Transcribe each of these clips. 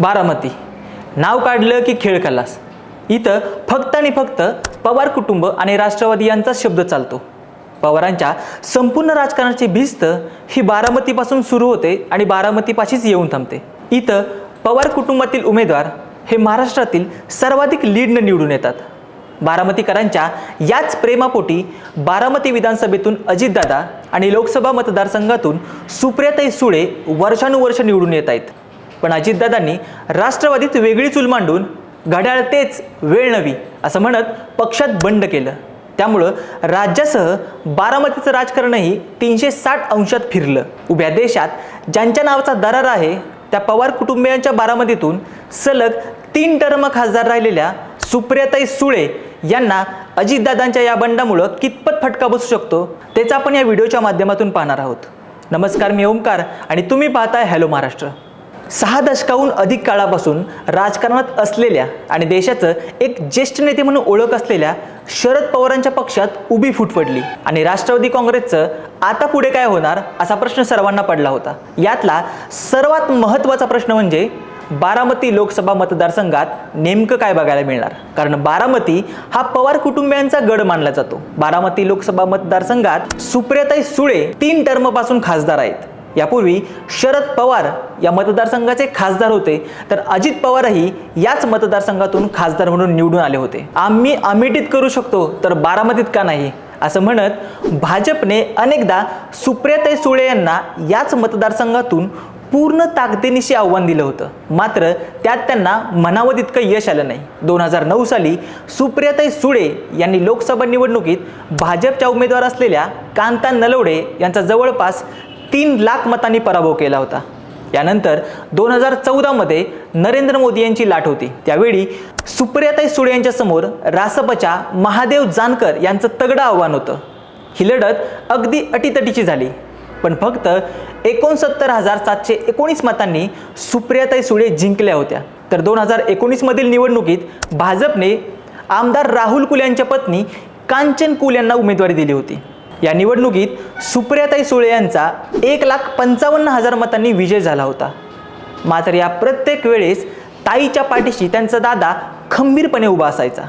बारामती. नाव काढलं की खेळ खल्लास इथं फक्त आणि फक्त पवार कुटुंब आणि राष्ट्रवादी यांचा शब्द चालतो. पवारांच्या संपूर्ण राजकारणाची भिस्त ही बारामतीपासून सुरू होते आणि बारामतीपाशीच येऊन थांबते. इथं पवार कुटुंबातील उमेदवार हे महाराष्ट्रातील सर्वाधिक लीडनं निवडून येतात. बारामतीकरांच्या याच प्रेमापोटी बारामती विधानसभेतून अजितदादा आणि लोकसभा मतदारसंघातून सुप्रियाताई सुळे वर्षानुवर्ष निवडून येत आहेत. पण अजितदादांनी राष्ट्रवादीत वेगळी चूल मांडून घड्याळ तेच वेळ नवी असं म्हणत पक्षात बंड केलं. त्यामुळं राज्यासह बारामतीचं राजकारणही तीनशे साठ अंशात फिरलं. उभ्या देशात ज्यांच्या नावाचा दरार आहे त्या पवार कुटुंबियांच्या बारामतीतून सलग तीन टर्म खासदार राहिलेल्या सुप्रियाताई सुळे यांना अजितदादांच्या या बंडामुळं कितपत फटका बसू शकतो तेच आपण या व्हिडिओच्या माध्यमातून पाहणार आहोत. नमस्कार मी ओमकार आणि तुम्ही पाहताय हॅलो महाराष्ट्र सहा दशकाहून अधिक काळापासून राजकारणात असलेल्या आणि देशाचं एक ज्येष्ठ नेते म्हणून ओळख असलेल्या शरद पवारांच्या पक्षात उभी फूट पडली. आणि राष्ट्रवादी काँग्रेसचं आता पुढे काय होणार असा प्रश्न सर्वांना पडला होता. यातला सर्वात महत्त्वाचा प्रश्न म्हणजे बारामती लोकसभा मतदारसंघात नेमकं काय बघायला मिळणार? कारण बारामती हा पवार कुटुंबियांचा गड मानला जातो. बारामती लोकसभा मतदारसंघात सुप्रियाताई सुळे तीन टर्मपासून खासदार आहेत. यापूर्वी शरद पवार या मतदारसंघाचे खासदार होते तर अजित पवारही याच मतदारसंघातून खासदार म्हणून निवडून आले होते. आम्ही अमेठीत करू शकतो तर बारामतीत का नाही? असं म्हणत भाजपने अनेकदा सुप्रियाताई सुळे यांना याच मतदारसंघातून पूर्ण ताकदीनिशी आव्हान दिलं होतं. मात्र त्यात त्यांना म्हणावं तितकं यश आलं नाही. दोन हजार नऊ साली सुप्रियाताई सुळे यांनी लोकसभा निवडणुकीत भाजपच्या उमेदवार असलेल्या कांता नलवडे यांचा जवळपास तीन लाख मतांनी पराभव केला होता. यानंतर दोन हजार चौदामध्ये नरेंद्र मोदी यांची लाट होती. त्यावेळी सुप्रियाताई सुळे यांच्यासमोर रासपच्या महादेव जानकर यांचं तगडं आव्हान होतं. ही लढत अगदी अटीतटीची झाली. पण फक्त एकोणसत्तर हजार सातशे एकोणीस मतांनी सुप्रियाताई सुळे जिंकल्या होत्या. तर दोन हजार एकोणीसमधील निवडणुकीत भाजपने आमदार राहुल कुल यांच्या पत्नी कांचन कुल यांना उमेदवारी दिली होती. या निवडणुकीत सुप्रियाताई सुळे यांचा एक लाख पंचावन्न हजार मतांनी विजय झाला होता. मात्र या प्रत्येक वेळेस ताईच्या पाठीशी त्यांचा दादा खंबीरपणे उभा असायचा.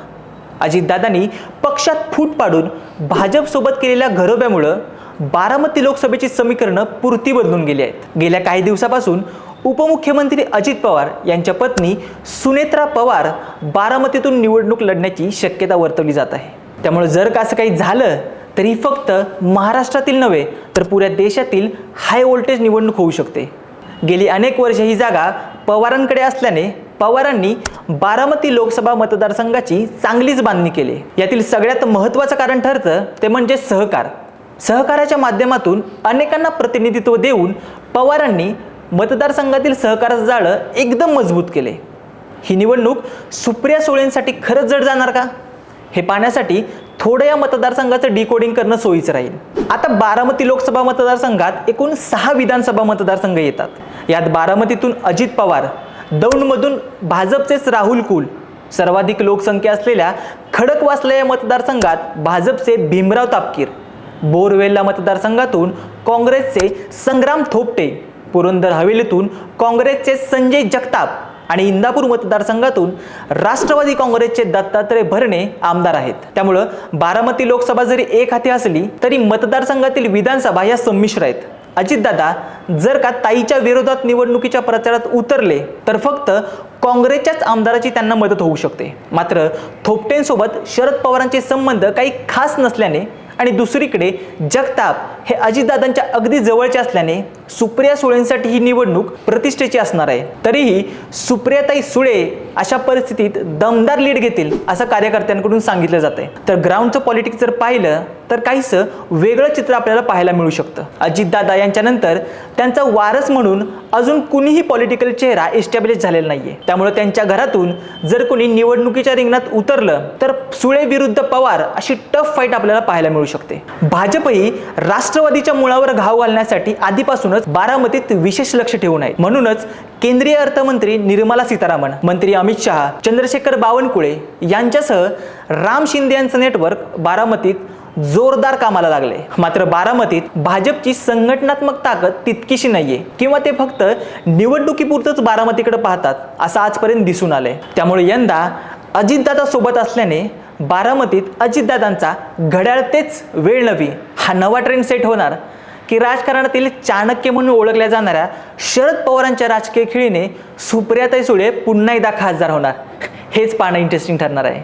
अजितदादांनी पक्षात फूट पाडून भाजपसोबत केलेल्या घरोब्यामुळं बारामती लोकसभेची समीकरणं पुरती बदलून गेली आहेत. गेल्या काही दिवसापासून उपमुख्यमंत्री अजित पवार यांच्या पत्नी सुनेत्रा पवार बारामतीतून निवडणूक लढण्याची शक्यता वर्तवली जात आहे. त्यामुळे जर का असं काही झालं तरी फक्त महाराष्ट्रातील नव्हे तर पुऱ्या देशातील हाय व्होल्टेज निवडणूक होऊ शकते. गेली अनेक वर्ष ही जागा पवारांकडे असल्याने पवारांनी बारामती लोकसभा मतदारसंघाची चांगलीच बांधणी केली. यातील सगळ्यात महत्त्वाचं कारण ठरतं ते म्हणजे सहकार. सहकाराच्या माध्यमातून अनेकांना प्रतिनिधित्व देऊन पवारांनी मतदारसंघातील सहकाराचं जाळं एकदम मजबूत केले. ही निवडणूक सुप्रिया सुळेंसाठी खरंच जड जाणार का? हे पाहण्यासाठी थोडं या मतदारसंघाचं डिकोडिंग करणं सोयीचं राहील. आता बारामती लोकसभा मतदारसंघात एकूण सहा विधानसभा मतदारसंघ येतात. यात बारामतीतून अजित पवार दौंडमधून भाजपचेच राहुल कुल सर्वाधिक लोकसंख्या असलेल्या खडकवासला या मतदारसंघात भाजपचे भीमराव तापकीर बोरवेल्ला मतदारसंघातून काँग्रेसचे संग्राम थोपटे पुरंदर हवेलीतून काँग्रेसचे संजय जगताप आणि इंदापूर मतदारसंघातून राष्ट्रवादी काँग्रेसचे दत्तात्रय भरणे आमदार आहेत. त्यामुळं बारामती लोकसभा जरी एक हाती असली तरी मतदारसंघातील विधानसभा या संमिश्र आहेत. अजितदादा जर का ताईच्या विरोधात निवडणुकीच्या प्रचारात उतरले तर फक्त काँग्रेसच्याच आमदाराची त्यांना मदत होऊ शकते. मात्र थोपटेंसोबत शरद पवारांचे संबंध काही खास नसल्याने आणि दुसरीकडे जगताप हे अजितदादांच्या अगदी जवळचे असल्याने सुप्रिया सुळेंसाठी ही निवडणूक प्रतिष्ठेची असणार आहे. तरीही सुप्रियाताई सुळे अशा परिस्थितीत दमदार लीड घेतील असं कार्यकर्त्यांकडून सांगितलं जात आहे तर ग्राउंडचं पॉलिटिक्स जर पाहिलं तर काहीसं वेगळं चित्र आपल्याला पाहायला मिळू शकतं. अजितदादा यांच्यानंतर त्यांचा वारस म्हणून अजून कुणीही पॉलिटिकल चेहरा एस्टॅब्लिश झालेला नाहीये. त्यामुळे त्यांच्या घरातून जर कोणी निवडणुकीच्या रिंगणात उतरलं तर सुळे विरुद्ध पवार अशी टफ फाईट आपल्याला पाहायला मिळू शकते. भाजपही राष्ट्र राष्ट्रवादीच्या मुळावर घाव घालण्यासाठी आधीपासूनच बारामतीत विशेष लक्ष ठेवून आहे. म्हणूनच केंद्रीय अर्थमंत्री निर्मला सीतारामन मंत्री अमित शहा चंद्रशेखर बावनकुळे यांच्यासह राम शिंदे यांचं नेटवर्क बारामतीत जोरदार कामाला लागले. मात्र बारामतीत भाजपची संघटनात्मक ताकद तितकीशी नाहीये किंवा ते फक्त निवडणुकीपुरतच बारामतीकडे पाहतात असं आजपर्यंत दिसून आलंय. त्यामुळे यंदा अजितदादा सोबत असल्याने बारामतीत अजितदादांचा घड्याळ तेच वेळ नवी हा नवा ट्रेंड सेट होणार. की राजकारणातील चाणक्य म्हणून ओळखल्या जाणाऱ्या शरद पवारांच्या राजकीय खेळीने सुप्रियाताई सुळे पुन्हा एकदा खासदार होणार. हेच पाहणं इंटरेस्टिंग ठरणार आहे.